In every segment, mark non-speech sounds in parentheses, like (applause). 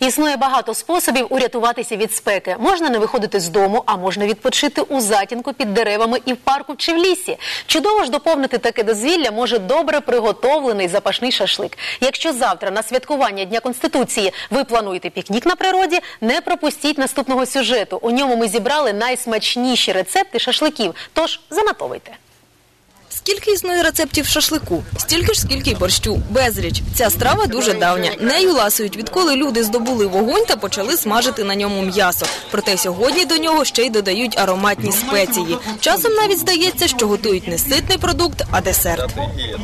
Існує багато способів урятуватися від спеки. Можна не виходити з дому, а можна відпочити у затінку під деревами і в парку чи в лісі. Чудово ж доповнити таке дозвілля може добре приготовлений запашний шашлик. Якщо завтра на святкування Дня Конституції ви плануєте пікнік на природі, не пропустіть наступного сюжету. У ньому ми зібрали найсмачніші рецепти шашликів. Тож занотовуйте. Скільки існує рецептів шашлику? Стільки ж, скільки й борщу. Безліч. Ця страва дуже давня. Нею ласують, відколи люди здобули вогонь та почали смажити на ньому м'ясо. Проте сьогодні до нього ще й додають ароматні спеції. Часом навіть здається, що готують не ситний продукт, а десерт.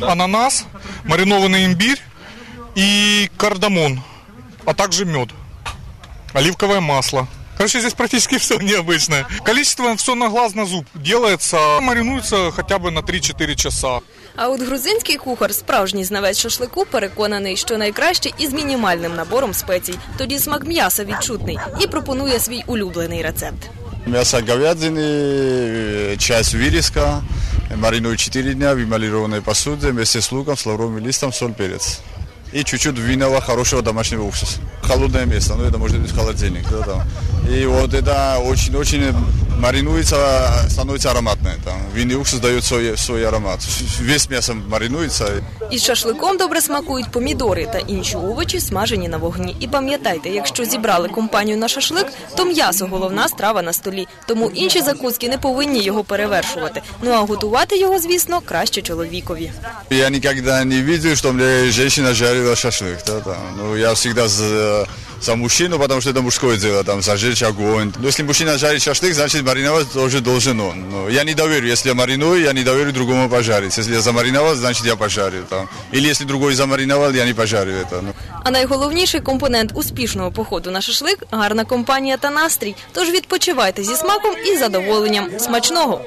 ананас, маринованный имбирь и кардамон, а также мед, оливковое масло. Короче, здесь практически (laughs) все необычное. Количество все на глаз на зуб делается, маринуется хотя бы на 3-4 часа. А от грузинський кухар, справжній знавець шашлику, переконаний, що найкраще із мінімальним набором спецій. Тоді смак м'яса відчутний і пропонує свій улюблений рецепт. Мясо говядины, э, часть вириска, маринуют 4 дня в эмалированной посуде вместе с луком, с лавровым листом, соль, перец. И чуть-чуть винного хорошего домашнего уксуса. Холодное место, ну это может быть холодильник. Да, там. И вот это очень-очень маринуется, становится ароматное. Там. Винный уксус дает свой, свой аромат. Весь мясо маринуется. Із шашликом добре смакують помідори та інші овочі, смажені на вогні. І пам'ятайте, якщо зібрали компанію на шашлик, то м'ясо головна страва на столі. Тому інші закуски не повинні його перевершувати. Ну а готувати його, звісно, краще чоловікові. Я никогда не видел, что мне женщина жарила шашлык. Да, там. Ну, я всегда за, за мужчину, потому что это мужское дело, там, зажечь огонь. Но если мужчина жарит шашлык, значит мариновать тоже должен он. Но я не доверю, если я мариную, я не доверю другому пожарить. Если я замариновал, значит я пожарю. Там. Или если другой замариновал, я не пожарю это. Ну. А найголовніший компонент успішного походу на шашлик гарна компанія та настрій. Тож відпочивайте зі смаком і задоволенням. Смачного!